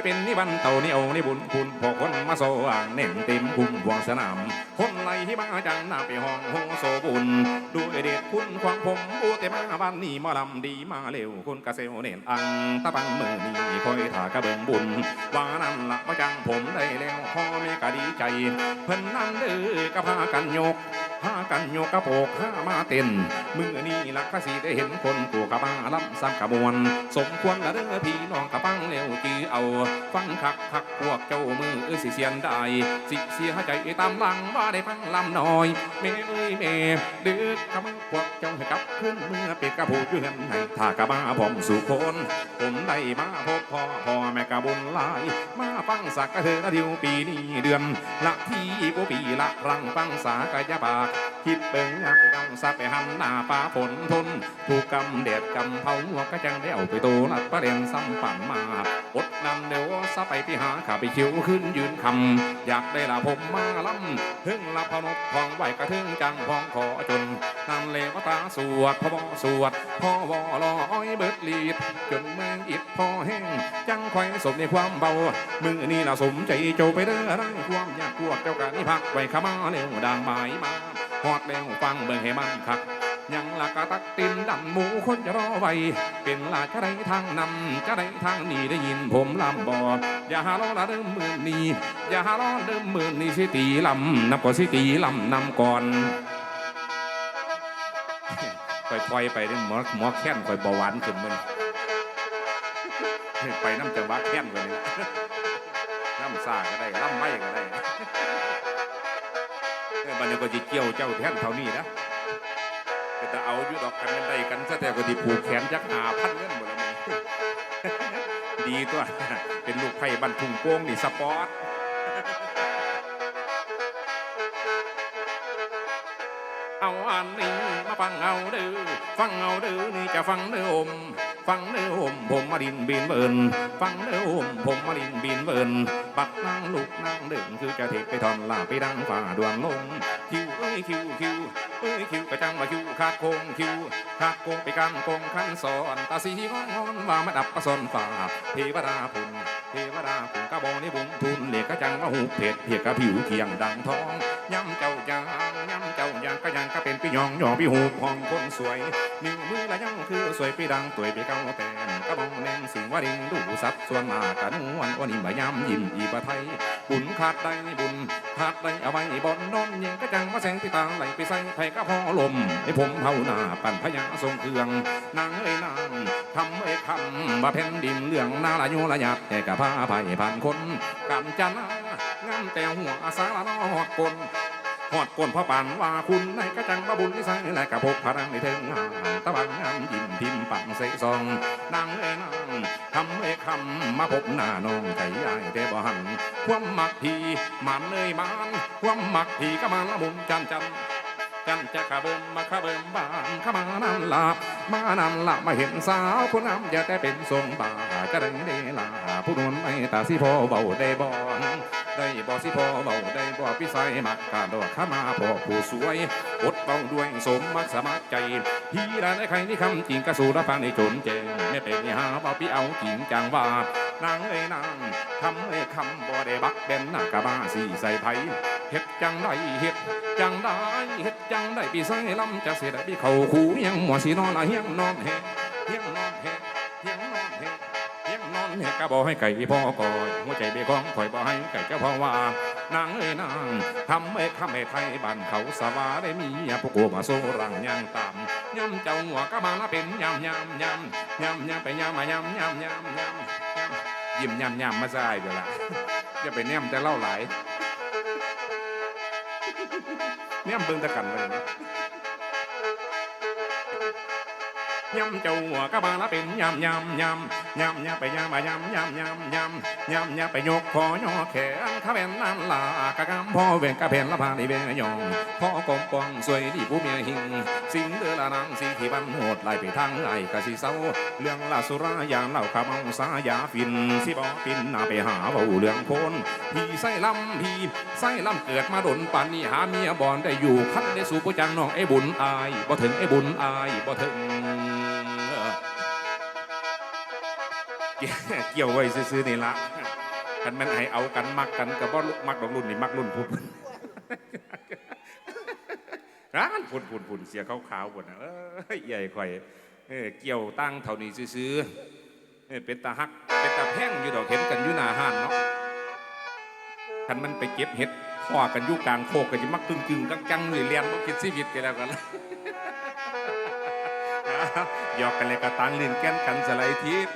นี่เป็นนี่บันเต่านี่เอานี่บุญคุณพอคนมาโซอ่างเน่นเต็มคุ้มวางสนาม คนไรที่มาจังหน้าไปห้องโฮโซบุญด้วยเด็ดคุณควางผมบูเตมาบ้านนี่มาลำดีมาเร็วคุณกะเซลเน่นอังตะปังมือนี่คอยถากระเบิงบุญว่านั่นละมาจังผมได้แล้วพ่อแม่ก็ดีใจ เพิ่นนั่นเด้อกะพากันยกพา กันโยกกระโปกห้ามาเต้นมือนี่ลักพระสีได้เห็นคนกูกะมาลำซ้ำกระมวน สมควรละเด้อพี่น้องกระปังเร็วจือเอา ฟังคักคักพวกเจ้ามือเสิเสียนได้สิเสียใจตามหลังว่าได้ฟังลำน้อยเมเอ้ยเมดึกกะมาพวกเจ้าให้กลับขึ้นเมื่อเป็ดกะผูดอยู่เฮือนให้ถ้ากะมาผมสู่คน ผมได้มาพบพ่อพ่อแม่กระบุญลาย มาฟังสักกะเธอละเดียวปีนี้เดือน ละที่บ่ปีละรังฟังสากะยปากคิดเบิ่งาไปต้องสับไปหันหน้าป่าฝนทนถูกกำแดดกำเผาหัวก็จังได้เอาไปโตลัดประเด็นซ้ำปั่นมาอดนั่นเดี๋ยวซะไปที่หาขาไปคิวขึ้นยืนคำอยากได้ละผมมาล้ำถึงละพนกพองไหวกระถึงจังพองขอจนนั่นเลวตาสวดพอบสวดพ่อวอลอ้อยเบิดลีดจนเมืองอิดพอแห้งจังไข่สมในความเบามือนี่ละสมใจโจไปเด้อได้ความอยากพวกเจ้ากันนี่พักไว้ขมาเร็วดังหมายมา ฮอดแล้วฟังเบิ่งให้มันคัก ยังละกะตักตินดันหมูคนจะรอไว้ เป็นลาจะได้ทางนำจะได้ทางนี้ได้ยินผมลำบอดอย่าหาล้อละเดิมมือนี้อย่าหาล้อเดิมมือนี้สิตีลำนับก็สิตีลำนำก่อนค่อยๆไปเด้อหมอหมอแค้นค่อยเบาหวานขึ้นมันไปน้ำจังหวะแค้นไปเลยน้ำซ่าก็ได้ล่ำไม่ก็ได้ เออบันนี้ก็จะเกี่ยวเจ้าแท่นเท่านี้นะก็จะเอาอยู่ดอกกันกันได้กันซะแต่ก็ที่ผูกแขนยักหาพันเงินหมดแล้วมึง ดีตัวเป็นลูกไผ่บันทุงโป้งนี่สปอร์ตเอาอันนี้มาฟังเอาเด้อฟังเอาเด้อนี่จะฟังเด้ออม ฟังเด้ออมผมมาดินบินเบินฟังเด้ออมผมมาดินบินเบิน บักนางลูกนางเดินคือจะเทไปทอนลาไปดังฝ่าดวงลงคิวเอ้ยคิวคิวเอ้ยคิวกระจังว่าคิวขาดโคงคิวขาดโคงไปกันโคงขันสอนตาสีงอนงอนว่ามาดับประสนฝ่าเทวดาพุ่น เทวดาพุ่นกะบอนี่บุญทุนเหล็กกระจังว่าหูเพชรเพียกกะผิวเคียงดังทองย้ำเจ้าจางย้ำเจ้าอย่างก็ยังก็เป็นพี่ยองยอพี่หูพองคนสวยนิ้วมือละยังคือสวยไปดังตัวยไปเก้าแต้มกระบองแนมสิงว่าดิงดูสัดส่วนมากกันวันวันนี้มายำยิ้มอีบะไทยบุญขาดได้บุญขาดได้เอาไว้บอนนอนยังก็จังมาแสงพี่ตาไหลไปใส่ไผ่กระพอลมให้ผมเฮาหน้าปั่นพญาทรงเครื่องนางเอ้ยนางทำเอ้ยคำว่าแผ่นดินเรื่องนาละโยละยัดแต่กะพาไผ่ผ่านคนกันจันงามแต่หัวอาสาละนอดกลหอดก้นพ่อปานว่าคุณในกระจังบะบุญที่ใส่และกระพกพลังในเทิงหางตะบังงามยิ้มพิมพ์ปังเสซองนางเอ้นางทำเอ้คำมาพบหน้าน้องใจใหญ่แต่บ่หันความมักพีมันเอ้ยมันความมักพีก็มันละมุนจันจัน จันจะขะเบิ่มมาขะเบิ่มบานขะมานั่นละมานั่นละมาเห็นสาวคนน้ำอย่าแต่เป็นทรงบาจะได้เดลาผู้นวลไม่ตาสิพอเบาได้บอน ได้บ่สิพอเบาได้บ่พิสัยมักกาดอกขามาพ่อผู้สวยอดเบาด้วยสมมักสมัครใจพี่ร้านไอ้ใครนี่คำจริงกระสูรฟังในจนเจงไม่เป็นหาบาพี่เอาจริงจังว่านางเอ้ยนางทำเอ้ยคำบ่ได้บักเป็นหน้ากะบ้าสีใส่ไผเฮ็ดจังได้เฮ็ดจังได้เฮ็ดจังได้พี่ใส่ลำจะเสียได้พี่เขาขู่ยังหมัวสีนอนละเฮียงนอนแฮเฮียงนอนแฮ เลี้ยงเห็กกะบอกให้ไก่พ่อกอยหัวใจเบี้ยของข่อยบอกให้ไก่เจ้าพ่อว่านางเอ้ยนางทำเอ้ยข้าไม่ไทยบ้านเขาสวาได้มีพวกกูมาโซรังย่างตามย่ำเจ้าหัวก็มาละเป็นยำยำยำยำยำไปยำมายำยำยำยำยิ้มยำยำมาใส่เดี๋ยวละจะไปแนมแต่เล่าหลายแนมเบิ่งตะกันไปนะ ยำเจ้าหัวก็มาละเป็นยำยำยำยำยำไปยำมายำยำยำยำยำยำไปยกคอย่อแขนข้าเป็นนั่นลากะกำพ่อเวนกะเป็นละพาในเวนยองพ่อกองกองสวยดีผู้เมียหิง สิงเดือละนางสีที่บันโหดไล่ไปทางไอ้กะสิเศร้าเรื่องลาสุรายาเล่าขาวเมาสายาฟินสิบอปินนาไปหาเบาเรื่องโคนพี่ไส้ลำพี่ไส้ลำเกิดมาดนปานนี้หาเมียบอนได้อยู่คันได้สู่ผู้จังน้องไอ้บุญอายบ่ถึงไอ้บุญอายบ่ถึง เกี่ยวไว้ซื้อๆนี่ละกันแมันให้เอากันมักกันกับว่ามักดอกรุ่นนี่มักรุ่นพุ่นร้านพุ่นพุ่นพุ่นเสียขาวๆพุ่นนะเอ้ยใหญ่ข่อยเออเกี่ยวตั้งเท่านี้ซื้อๆเป็นตาฮักเป็นตาแพงอยู่ดอกเห็นกันอยู่หน้าห้านเนาะคันมันไปเก็บเห็ดพ่อกันอยู่กลางโคกกันจะมักกึ่งกึ่งๆกังจังเลยเรียนบ่คิดชีวิตกันแล้วกันหยอกกันเลยกระตังลินแก้นกันสไลด์ทิพย์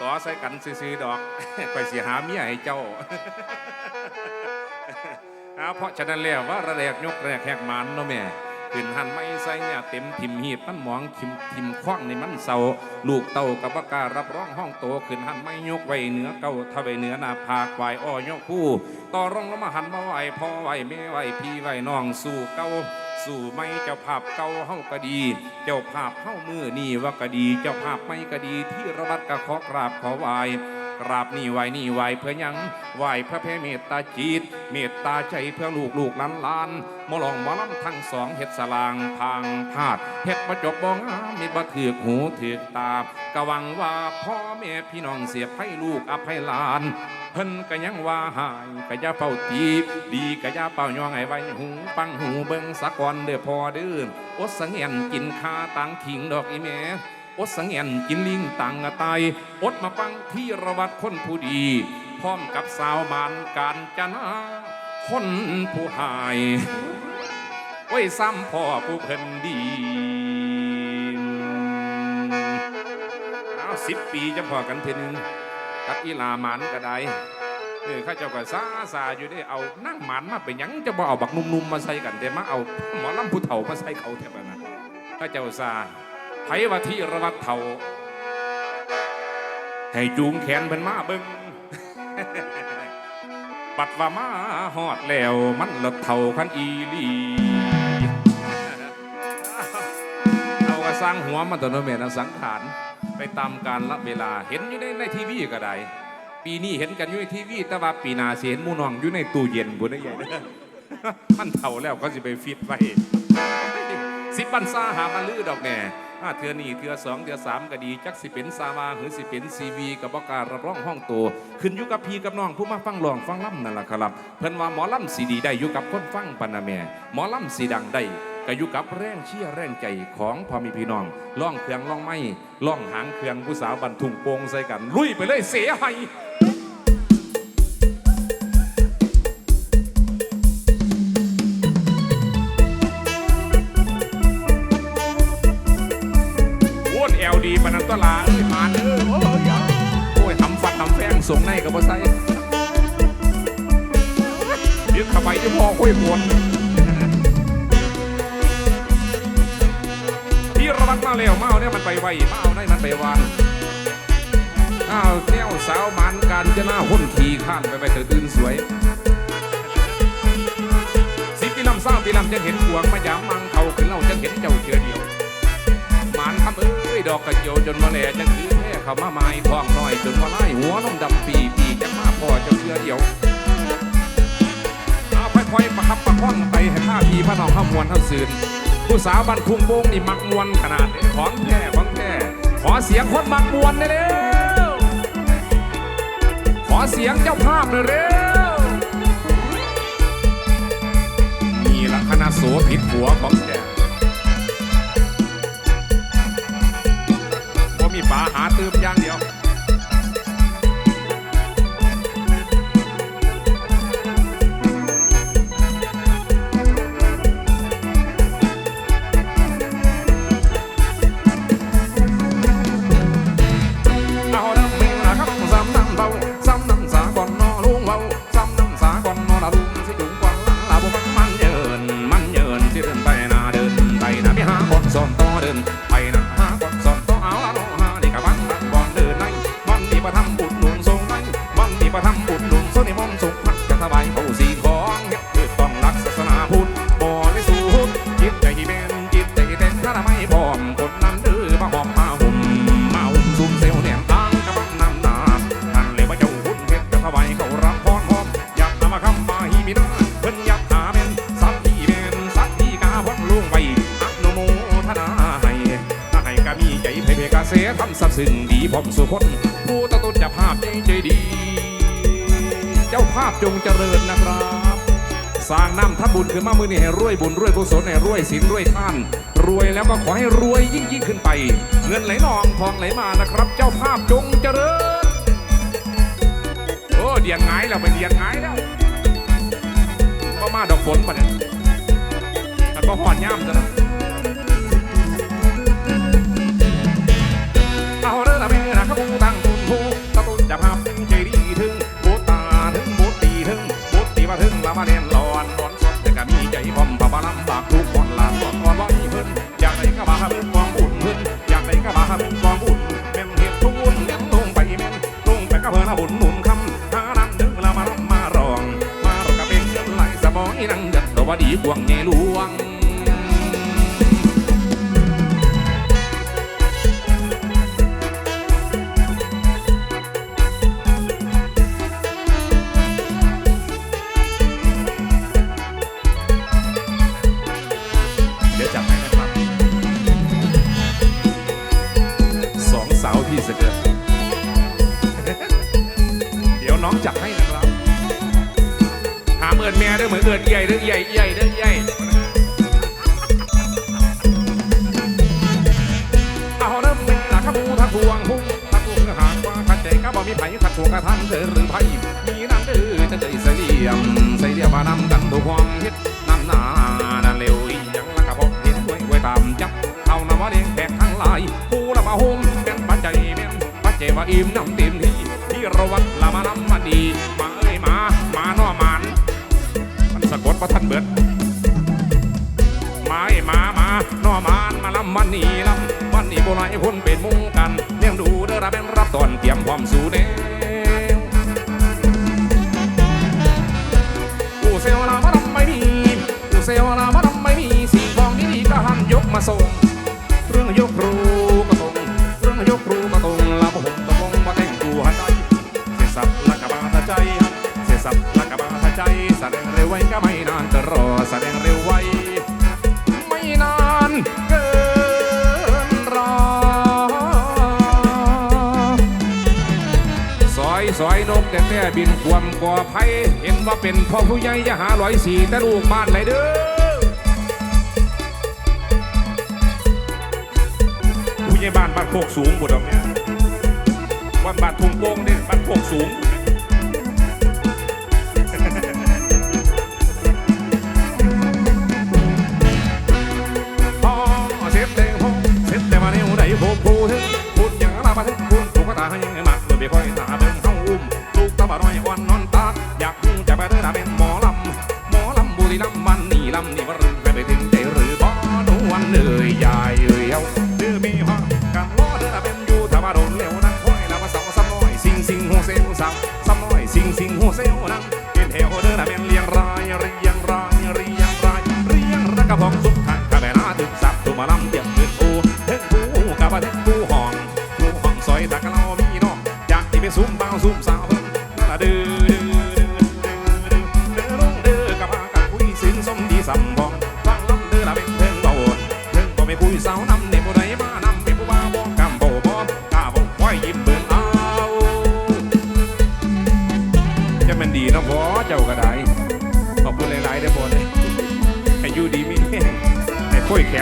ต่อใส่กันซื้อๆดอก ไปเสียหาเมียให้เจ้าเอาเพราะฉะนั้นแล้วว่าระแรกยกแรกแหกมันเนาะแม่ขึ้นหันไม่ใส่เนี่ยเต็มทิมหีดมันหมองทิมทิมคว้างในมันเศร้าลูกเต่ากับปาการรับร้องห้องโตขึ้นหันไม่ยกไว้เหนือเก่าถ้าไว้เหนือนาผากไหวอ้อยกคู่ ต่อรองแล้วมาหันมาไหวพ่อไหวแม่ไหวพี่ไหวน้องสู่เก่า สู่ไม่เจ้าภาพเก่าเฮาก็ดี เจ้าภาพเฮามือนี่ว่าก็ดี เจ้าภาพไม่ก็ดีที่ระบัดก็ขอกราบขอไหว ราบนี่ไหวนี่ไหวเพื่อยังไหวพระเพเมตตาจิต เมตตาใจเพื่อลูกลูกหลานหลานมอลองมอลำทั้งสองเฮ็ดสลางทางพาดเฮ็ดประจบบ้องามมีบ่ถือกหูถือกตากะวังว่าพ่อแม่พี่น้องเสียให้ลูกอภัยลานเพิ่นก็ยังว่าหายก็ยาเฝ้าตีดีก็ยาเป่ายองไอ้ไว้หูปังหูเบิ่งสักอนเด้อพอเด้ออดสังเงียนกินคาตังขิงดอกอีแม่ อดสังเงียนกินลิงตังกะตายอดมาฟังที่ระวัดคนผู้ดี พร้อมกับสาวมานการจนาคนผู้หายไว้ซ้ำพ่อผู้เพิ่นดีเอาสิบปีจะพอกันเทีนึงกับอีลาหมันก็ได้เออข้าเจ้าก็ซาซาอยู่ได้เอานั่งหมันมาเป็นยังจะบ่เอาบักนุ่มๆมาใส่กันแต่มาเอาหมอลำผู้เฒ่ามาใส่เขาแทบนะข้าเจ้าซา ไผว่าที่ระวัดเฒ่า ให้จูงแขนเพิ่นมาเบิงปัดว่ามาฮอดแล้วมันละเท่าคันอีลีเอากระสร้างหัวมันตัวโนเมนสังขารไปตามการละเวลาเห็นอยู่ในในทีวีก็ได้ ปีนี้เห็นกันอยู่ในทีวีแต่ว่าปีหนาสิเห็นมูนองอยู่ในตู้เย็นบุได้ใหญ่เด้อมันเท่าแล้วก็สิไปฟิตไว้สิบปันซาหามาลือดอกแน่ ถ้าเทือนี่เทือสองเทือสามก็ดี จักสิเป็นซาวาหรือสิเป็นซีวีกับบอกการรับร้องห้องโตขึ้นอยู่กับพี่กับน้องผู้มาฟังลองฟังล่ำนั่นแหละครับเพิ่นว่าหมอล่ำสีดีได้อยู่กับคนฟังปานาแม่หมอล่ำสีดังได้ก็อยู่กับแรงเชี่ยแรงใจของพ่อมีพี่น้องล่องเครื่องล่องไม้ล่องหางเครื่องผู้สาวบันทุ่งโปงใส่กัน ลุยไปเลยเสียห้โส่งในกับบ่ใส่ยึดเข้าไปที่พ่อคุยปวดที่ระวัดมาแล้วมาเอาเนี่ยมันไปไวมาเอาได้มันไปวางอ้าวแนวสาวมันการจะหน้าหุ่นขี่ข้านไปไปเถิดอื่นสวยสิบปีลำเศร้าปีลำจะเห็นหวงมายามมังเขาขึ้นเล่าจะเห็นเจ้าเชือเดียวมันทำเอ้ยดอกกระเจียวจนมาแหล่จังคือ เขามาไม้ทองน้อยจนมาไล่หัวน้องดำปีปีจังมาพอเจ้าเชื่อเดียวเอาค่อยๆประคับประคองไปให้ข้าพีพระน้องข้ามวนข้าซืนผู้สาวบันทุงโบงนี่มักมวนขนาดนี้ของแท้ของแท้ขอเสียงคนมักมวนได้เร็วขอเสียงเจ้าภาพหน่อยเร็วนี่ละคณะโสผิดหัวของ ปลาหาตืมอย่างเดียว เสทำสับสึงดีพร้อมสุคนผู้ตะตุนจะภาพใจใจดี เจ้าภาพจงเจริญนะครับ สร้างน้ำทับบุญคือมามือนี่ให้รวยบุญรวยกุศลให้รวยศีลรวยท่าน รวยแล้วก็ขอให้รวยยิ่งยิ่งขึ้นไป เงินไหลนองทองไหลมานะครับ เจ้าภาพจงเจริญ โอ้เดียงไงเราไปเดียงไงแล้วมามาดอกฝนปะเนี่ยแต่ก็หอนย่ามซะนะินใหญ่เด้อใหญ่ใหญ่เด้อใหญ่เอาเริ่มเป็นหลักขบูทักทวงหุ่งทักทวงหากว่าขัดใจก็บ่มีไผ่ทักทวงกระทำเธอหรือไผ่มีน้ำเด้อจะใจใส่เหลี่ยมใส่เดียบานำกันถูกความเฮ็ดน้ำหนานันเร็วอีหยังละกะบอกเห็นด้วยไว้ตามจับเอาน้ำวาเด้งแขกทั้งหลายผู้ละบ่หุ้มเป็นปัจจัยเป็นปัจเจัยว่าอิ่มน้ำเต็ม บ่ท่านเบิดไม้มามาหน่อมานมาลำมันนี้ลำมันนี้โบราณพุ่นเป็นมุงกันเลี้ยงดูเด้อรับเป็นรับตอนเตรียมความสู่เด้ บินความก่อภัยเห็นว่าเป็นพ่อผู้ใหญ่จะหาร้อยสี่แต่ลูกบ้านไหนเด้อผู้ใหญ่บ้านบ้านโคกสูงบุตรเนี่ยบ้านบ้านทุ่งโป่งนี่บ้านโคกสูง Ryan,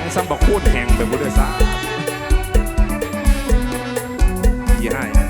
งซ้ำบอกพูดแห่งไปบุเดซ่ายี่ห้า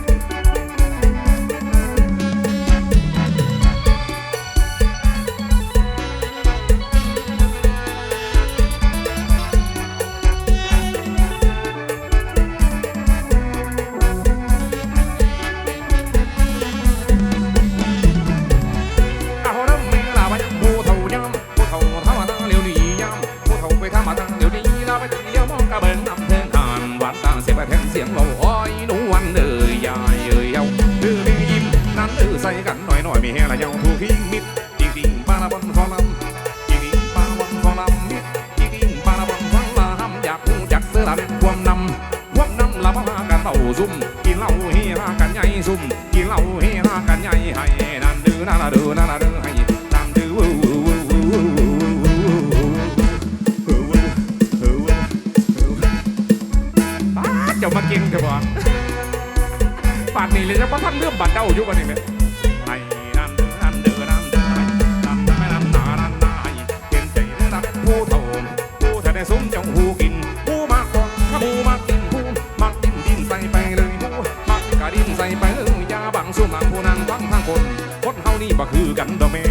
กันดอกแม่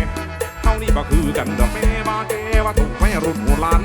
เขานี่บ่คือกันดอกแม่บ่เจว่าถูกแม่รุ่นโหลาน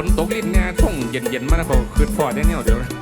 ฝนตกลิ้นแน่ท่งเย็นๆมาแล้วเขคืนฟอดได้เนี่ยเดี๋ยวนะ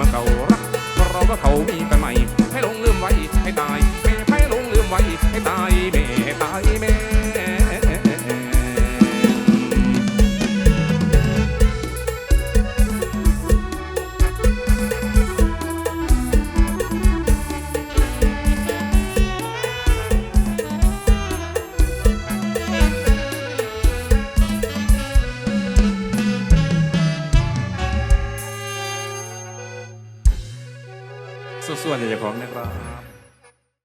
มาเขารักเพราะว่าเขามีปัญ